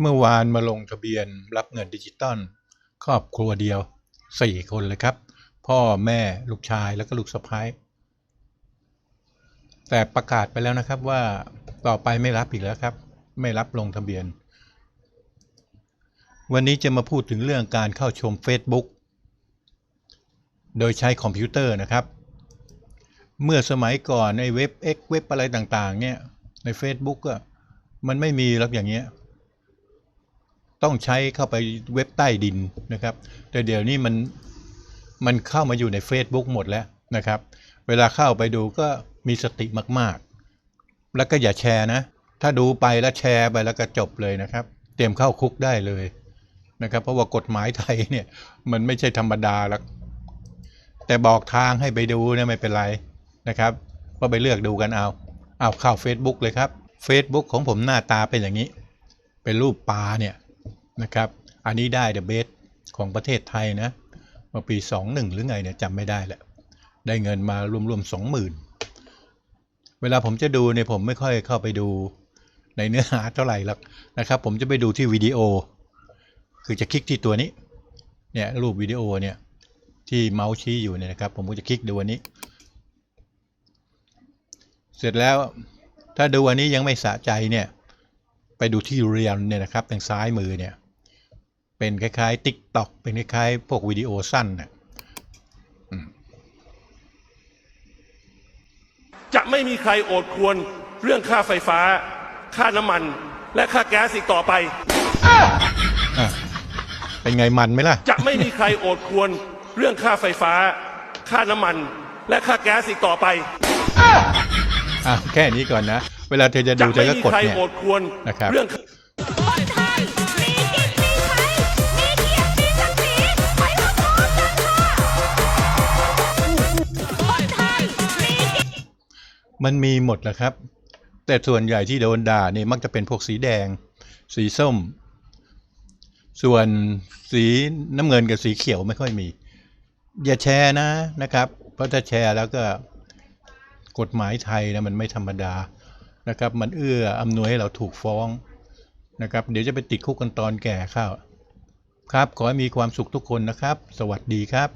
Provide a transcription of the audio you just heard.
เมื่อวานมาลงทะเบียนรับเงินดิจิตอลครอบครัวเดียวสี่คนเลยครับ พ่อแม่ลูกชายแล้วก็ลูกสะพ้ายแต่ประกาศไปแล้วนะครับว่าต่อไปไม่รับอีกแล้วครับ ไม่รับลงทะเบียน วันนี้จะมาพูดถึงเรื่องการเข้าชม Facebook โดยใช้คอมพิวเตอร์นะครับ เมื่อสมัยก่อนในเว็บ X เว็บอะไรต่างๆเนี่ยใน Facebook อะมันไม่มีรอกอย่างเงี้ย ต้องใช้เข้าไปเว็บใต้ดินนะครับ แต่เดี๋ยวนี้มันมันเข้ามาอยู่ใน Facebook หมดแล้วนะครับ เวลาเข้าไปดูก็มีสติมากๆ แล้วก็อย่าแชร์นะ ถ้าดูไปแล้วแชร์ไปแล้วก็จบเลยนะครับ เตรียมเข้าคุกได้เลยนะครับ เพราะว่ากฎหมายไทยเนี่ยมันไม่ใช่ธรรมดาหรอกแต่บอกทางให้ไปดูเนี่ยไม่เป็นไรนะครับก็ไปเลือกดูกันเอา เอาเข้า Facebook เลยครับ Facebook ของผมหน้าตาเป็นอย่างนี้ เป็นรูปปลาเนี่ย นะครับ อันนี้ได้เดอะเบสของประเทศไทยนะเมื่อปี 21 หรือไงเนี่ยจำไม่ได้แหละ ได้เงินมารวมๆ20,000 เวลาผมจะดูเนี่ยผมไม่ค่อยเข้าไปดูในเนื้อหาเท่าไหร่หรอกนะครับ ผมจะไปดูที่วิดีโอ คือจะคลิกที่ตัวนี้ เนี่ยรูปวิดีโอเนี่ยที่เมาส์ชี้อยู่เนี่ยนะครับ ผมก็จะคลิกดูอันนี้ เสร็จแล้วถ้าดูอันนี้ยังไม่สะใจเนี่ย ไปดูที่เรียนเนี่ยนะครับทางซ้ายมือเนี่ย เป็นคล้ายๆ TikTok เป็นคล้ายๆ พวกวิดีโอสั้นนะจะไม่มีใครโอดครวรเรื่องค่าไฟฟ้า ค่าน้ำมัน และค่าแก๊สอีกต่อไป อะเป็นไงมันไหมล่ะ จะไม่มีใครโอดครวรเรื่องค่าไฟฟ้า ค่าน้ำมัน และค่าแก๊สอีกต่อไป อะแค่นี้ก่อนนะ เวลาเธอจะจะดูเธไม่อก็มีกดใครเนี่ยโอดครวรนะครับ เรื่อง มันมีหมดแหละครับ แต่ส่วนใหญ่ที่โดนด่านี่มักจะเป็นพวกสีแดง สีส้ม ส่วนสีน้ำเงินกับสีเขียวไม่ค่อยมี อย่าแชร์นะนะครับ เพราะถ้าแชร์แล้วก็กฎหมายไทยนะมันไม่ธรรมดานะครับ มันเอื้ออำนวยให้เราถูกฟ้องนะครับ เดี๋ยวจะไปติดคุกกันตอนแก่ข้าครับ ขอให้มีความสุขทุกคนนะครับ สวัสดีครับ